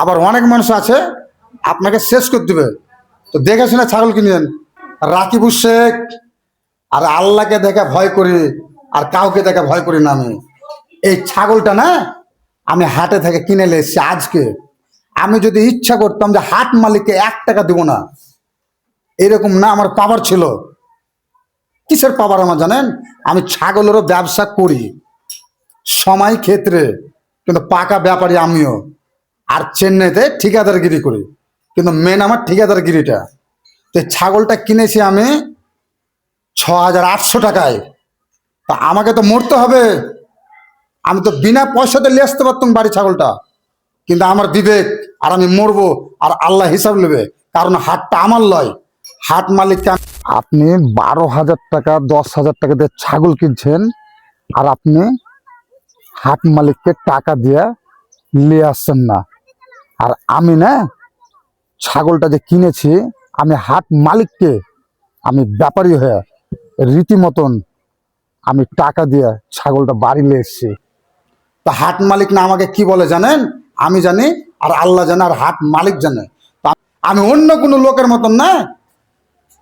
আবার অনেক মানুষ আছে, আপনাকে শেষ করে দেবে। তো দেখে শুনে ছাগল কিনবেন রাকিবুর শেখ, আর আল্লাহকে দেখে ভয় করি, আর কাউকে দেখে ভয় করি না আমি। এই ছাগলটা না, আমি হাটে থেকে কিনে এসেছি আজকে। আমি যদি ইচ্ছা করতাম যে হাট মালিককে এক টাকা দিব না, এরকম না আমার পাওয়ার ছিল। কিসের পাওয়ার আমার জানেন? আমি ছাগলেরও ব্যবসা করি। সময় ক্ষেত্রে, কিন্তু পাকা ব্যাপারী আমিও। আর চেন্নাইতে ঠিকাদারগিরি করি। কিন্তু মেন আমার ঠিকাদারগিরিটা। তো ছাগলটা কিনেছি আমি ছ হাজার আটশো টাকায়। তা আমাকে তো মরতে হবে। আমি তো বিনা পয়সাতে নিয়ে আসতে পারতাম বাড়ি ছাগলটা। কিন্তু আমার বিবেক, আর আমি মরবো, আর আল্লাহ হিসাব নেবে। কারণ হাটটা আমার লয়। হাট মালিককে আপনি বারো হাজার টাকা দশ হাজার টাকা দিয়ে ছাগল কিনছেন, আর আপনি হাট মালিককে টাকা দিয়ে নিয়ে আসছেন না। আর আমি না ছাগলটা যে কিনেছি, আমি হাট মালিককে আমি ব্যাপারী হয়ে রীতিমতন আমি টাকা দিয়ে ছাগলটা বাড়ি নিয়ে এসেছি। তা হাট মালিক না আমাকে কি বলে জানেন? আমি জানি আর আল্লাহ জানে আর হাট মালিক জানে। তা আমি অন্য কোনো লোকের মতন না,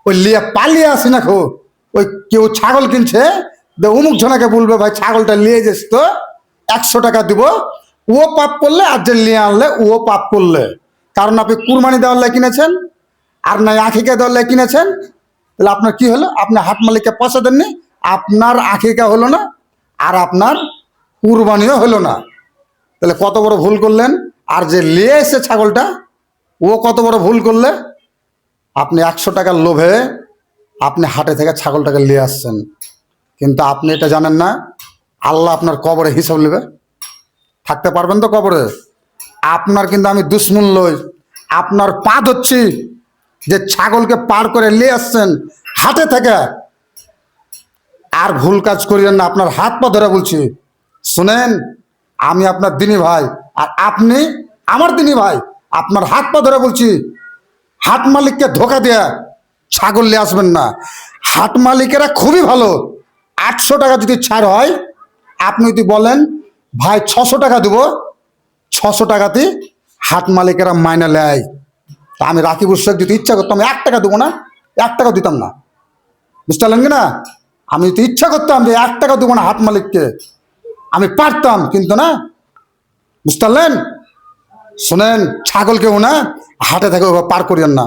ওই লিয়ে পালিয়ে আসি না খো। ওই কেউ ছাগল কিনছে, দে অমুক জনাকে বলবে, ভাই, ছাগলটা নিয়ে যাস তো, একশো টাকা দিব ও পাপ করলে আর নিয়ে আনলে ও পাপ করলে। কারণ আপনি কুরবানি দেওয়ার লাই কিনেছেন, আর নাই আখিকা দেওয়ার লাই কিনেছেন, তাহলে আপনার কি হলো? আপনি হাট মালিককে পয়সা দেননি, আপনার আখিকা হলো না, আর আপনার কুরবানিও হলো না। তাহলে কত বড় ভুল করলেন? আর যে নিয়ে এসে ছাগলটা ও কত বড় ভুল করলে? আপনি একশো টাকার লোভে আপনি হাটে থেকে ছাগলটাকে নিয়ে আসছেন। কিন্তু আপনি এটা জানেন না, আল্লাহ আপনার কবরে হিসাব নেবে। থাকতে পারবেন তো কবরে? আপনার কিন্তু আমি দুশ্মন লই আপনার পা ধরছি যে ছাগলকে পার করে নিয়ে আসছেন হাতে থেকে। আর ভুল কাজ করিয়েন না, আপনার হাত পা ধরে বলছি। শুনেন, আমি আপনার দিনী ভাই, আর আপনি আমার দিনী ভাই, আপনার হাত পা ধরে বলছি, হাট মালিককে ধোকা দেয়া ছাগল নিয়ে আসবেন না। হাট মালিকেরা খুবই ভালো। আটশো টাকা যদি ছাড় হয়, আপনি যদি বলেন ভাই, ছশো টাকা দেবো। ছশো টাকাতে হাট মালিকেরা মাইনা নেয়। তা আমি রাকিবুর শেখ যদি ইচ্ছা করতাম, এক টাকা দেবো না, এক টাকা দিতাম না। বুঝতে পারলেন না আমি যদি ইচ্ছা করতাম যে এক টাকা দেবো না হাট মালিককে, আমি পারতাম, কিন্তু না। বুঝতে পারলেন? শোনেন ছাগলকেও না, হাটে থেকে পার করিয়েন না।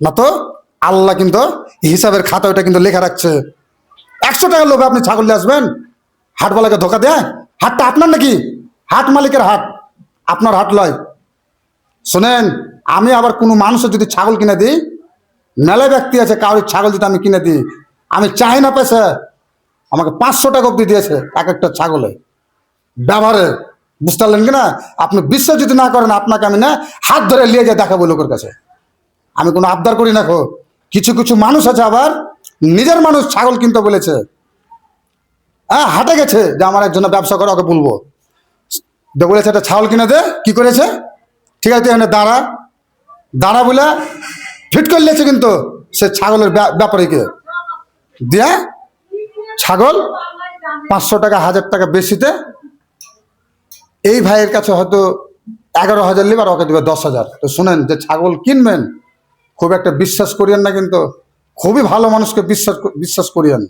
না তো, আল্লাহ কিন্তু হিসাবের খাতা ওটা কিন্তু লেখা রাখছে। একশো টাকার লোভে আপনি ছাগল নিয়ে আসবেন? হাটওয়ালাকে ধোকা দেয়? হাটটা আপনার নাকি? হাট মালিকের হাট আপনার হাট লয়। শোনেন, আমি আবার কোনো মানুষের যদি ছাগল কিনে দিই, মেলা ব্যক্তি আছে, কারোর ছাগল যদি আমি কিনে দিই, আমি চাই না পেছে আমাকে পাঁচশো টাকা অব্দি দিয়েছে এক একটা ছাগলে। ব্যবহারে, বুঝতে পারলেন কি না আপনি বিশ্বাস যদি না করেন, আপনাকে আমি না, হাত ধরে নিয়ে যাই দেখাবো লোকের কাছে। আমি কোনো আবদার করি না খো কিছু কিছু মানুষ আছে আবার, নিজের মানুষ ছাগল কিনতে বলেছে। হ্যাঁ হাটে গেছে যে আমার একজন ব্যবসা করে ওকে বলব। বলেছে, একটা ছাগল কিনে দে। কি করেছে? ঠিক আছে এখানে দাঁড়া। দাঁড়া বলে ফিট করে নিয়েছে কিন্তু সে ছাগলের ব্যা- ব্যাপারীকে। দিয়ে ছাগল পাঁচশো টাকা, হাজার টাকা বেশিতে এই ভাইয়ের কাছে হয়তো এগারো হাজার লিবার, ওকে দেবে দশ হাজার। তো শুনেন যে ছাগল কিনবেন, খুব একটা বিশ্বাস করিয়েন না কিন্তু খুবই ভালো মানুষকে বিশ্বাস বিশ্বাস করিয়েন।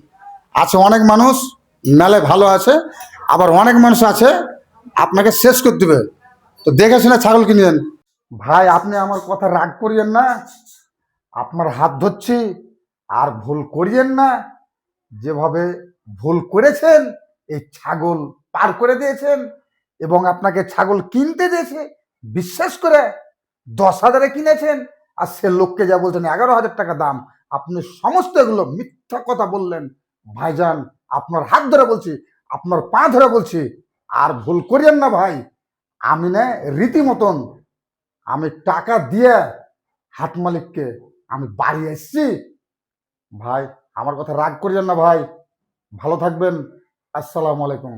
আছে অনেক মানুষ মেলায় ভালো আছে, আবার অনেক মানুষ আছে, আপনাকে শেষ করে দিবে। তো দেখে শুনে ছাগল কিনেন ভাই, আপনি আমার কথা রাগ করিয়েন না, আপনার হাত ধরছি, আর ভুল করিয়েন না। যেভাবে ভুল করেছেন, এই ছাগল পার করে দিয়েছেন, এবং আপনাকে ছাগল কিনতে দিয়েছে, বিশ্বাস করে দশ হাজারে কিনেছেন, আর সে লোককে যা বলছেন, এগারো হাজার টাকা দাম। আপনি সমস্ত এগুলো মিথ্যা কথা বললেন, ভাইজান। আপনার হাত ধরে বলছি, আপনার পা ধরে বলছি, আর ভুল করিয়েন না ভাই। আমি না রীতিমতন আমি টাকা দিয়ে হাট মালিককে আমি বাড়ি এসছি। ভাই, আমার কথা রাগ করিয়েন না ভাই। ভালো থাকবেন। আসসালামু আলাইকুম।